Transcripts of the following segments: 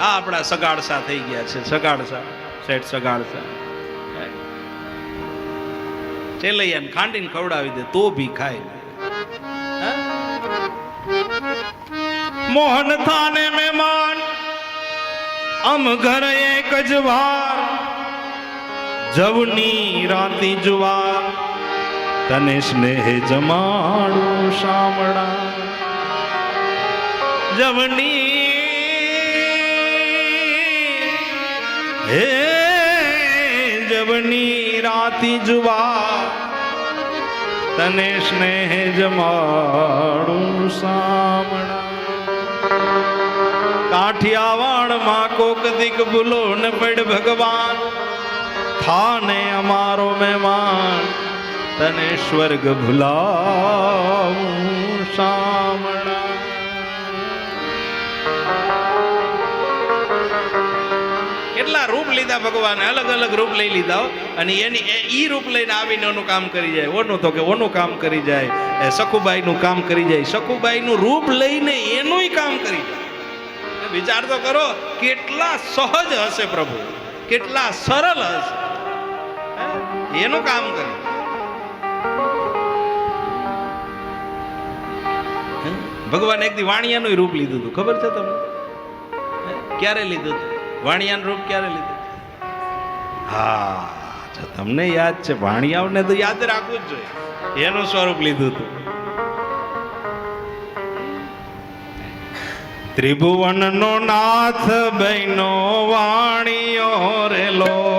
આ આપણા સગાડસા થઈ ગયા છે, સગાડસા. શેઠ સગાડસા. ચેલૈયાને ખાંડીને ખવડાવી દે, તો ભી ખાય. મોહન થાને મહેમાન અમ ઘર એક જ વાર. જવની રાતી જુવાર, તને સ્નેહ જમાડું શામળા. જવની હે જવની રાતી જુવા તને સ્નેહ જમાડું સામણા કાઠિયાવાડમાં કોક દીક ભૂલો ને પડ ભગવાન, થાને અમારો મહેમાન, તને સ્વર્ગ ભૂલાવું સામણા રૂપ લીધા ભગવાને, અલગ અલગ રૂપ લઈ લીધા અને એની એ રૂપ લઈને આવીને ઓનું કામ કરી જાય. ઓનું તો કે ઓનું કામ કરી જાય. એ સખુબાઈનું કામ કરી જાય. સખુબાઈનું રૂપ લઈને એનુંય કામ કરી જાય. વિચાર તો કરો, કેટલા સહજ હશે પ્રભુ. કેટલા સરળ હશે. એનું કામ કરે. ભગવાન એક દી વાણિયાનું રૂપ લીધું હતું. ખબર છે તમને? ક્યારે લીધું હતું? વાણિયાનું રૂપ ક્યારે લીધું? હા જો તમને યાદ છે ભાણિયાઓને તો યાદ રાખવું જ જોઈએ. એનું સ્વરૂપ લીધું હતું ત્રિભુવન નો નાથ બહેનો વાણીઓ રેલો.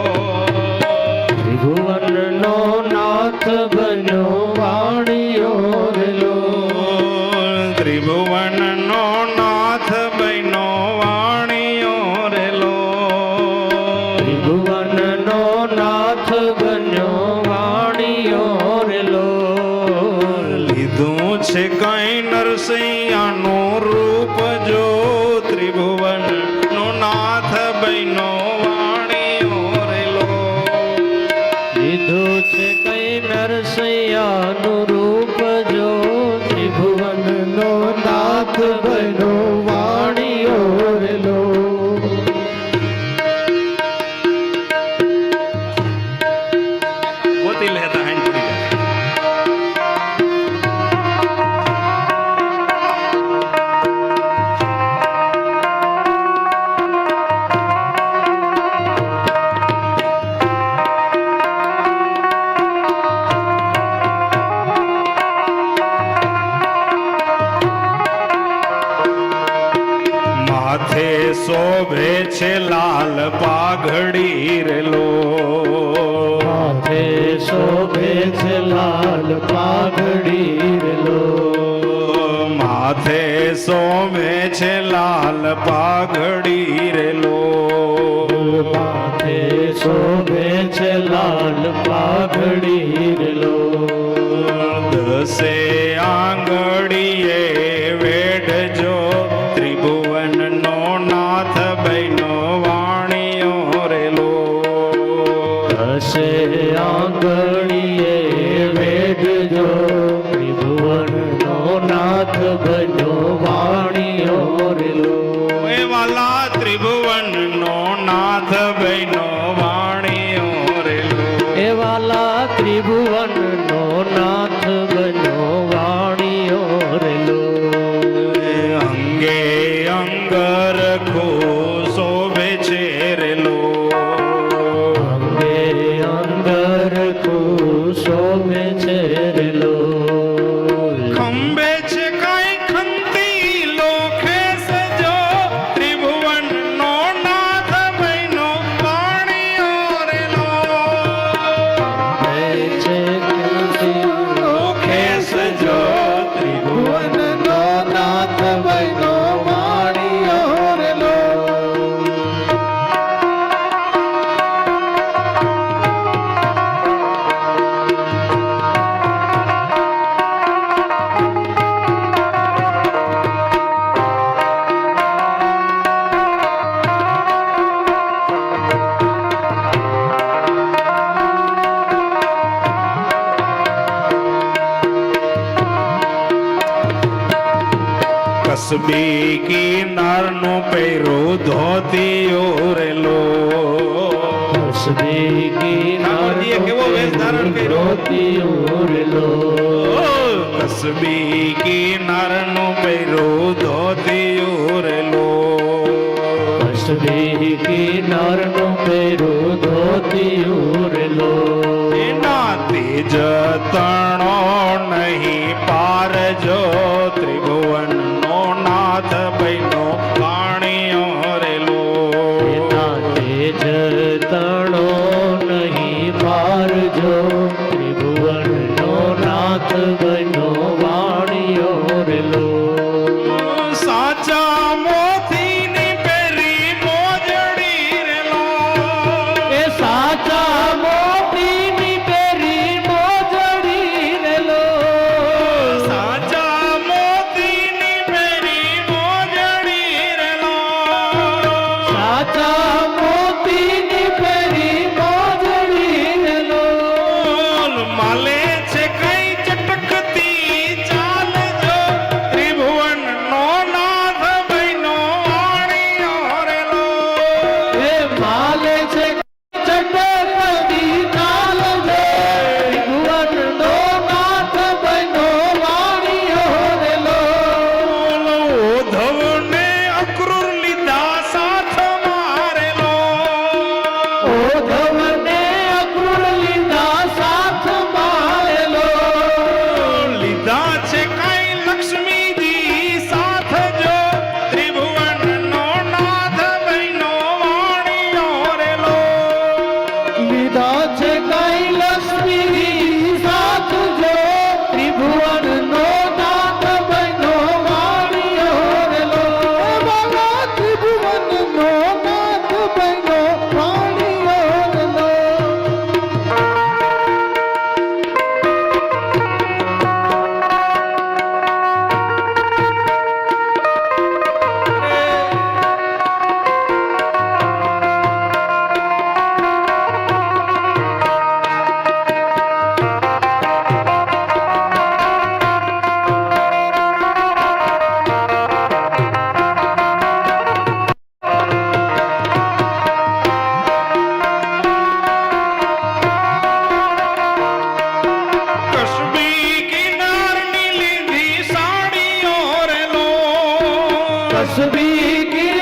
શોભે છે લાલ પાઘડી રેલો માથે શોભે છે લાલ પાઘડી રેલો દસે આંગળીએ વેઢજો. ત્રિભુવન નો નાથ બહેનો વાણિયો રેલો હશે આંગળીએ વેડજો ત્રિભુવનનો નાથ બન્યો ધોતી ઓરેલો. કેવો વેશ ધારણ કર્યો? ઓરેલો. કસબી કિનારનું પહેરું ધોતી ઓરેલો. તસબી કિનારનો પેરો ધોતી ઓરેલો. એના તેજ સીધા છે કૈલસની સાથ જો ત્રિભુવન জিকির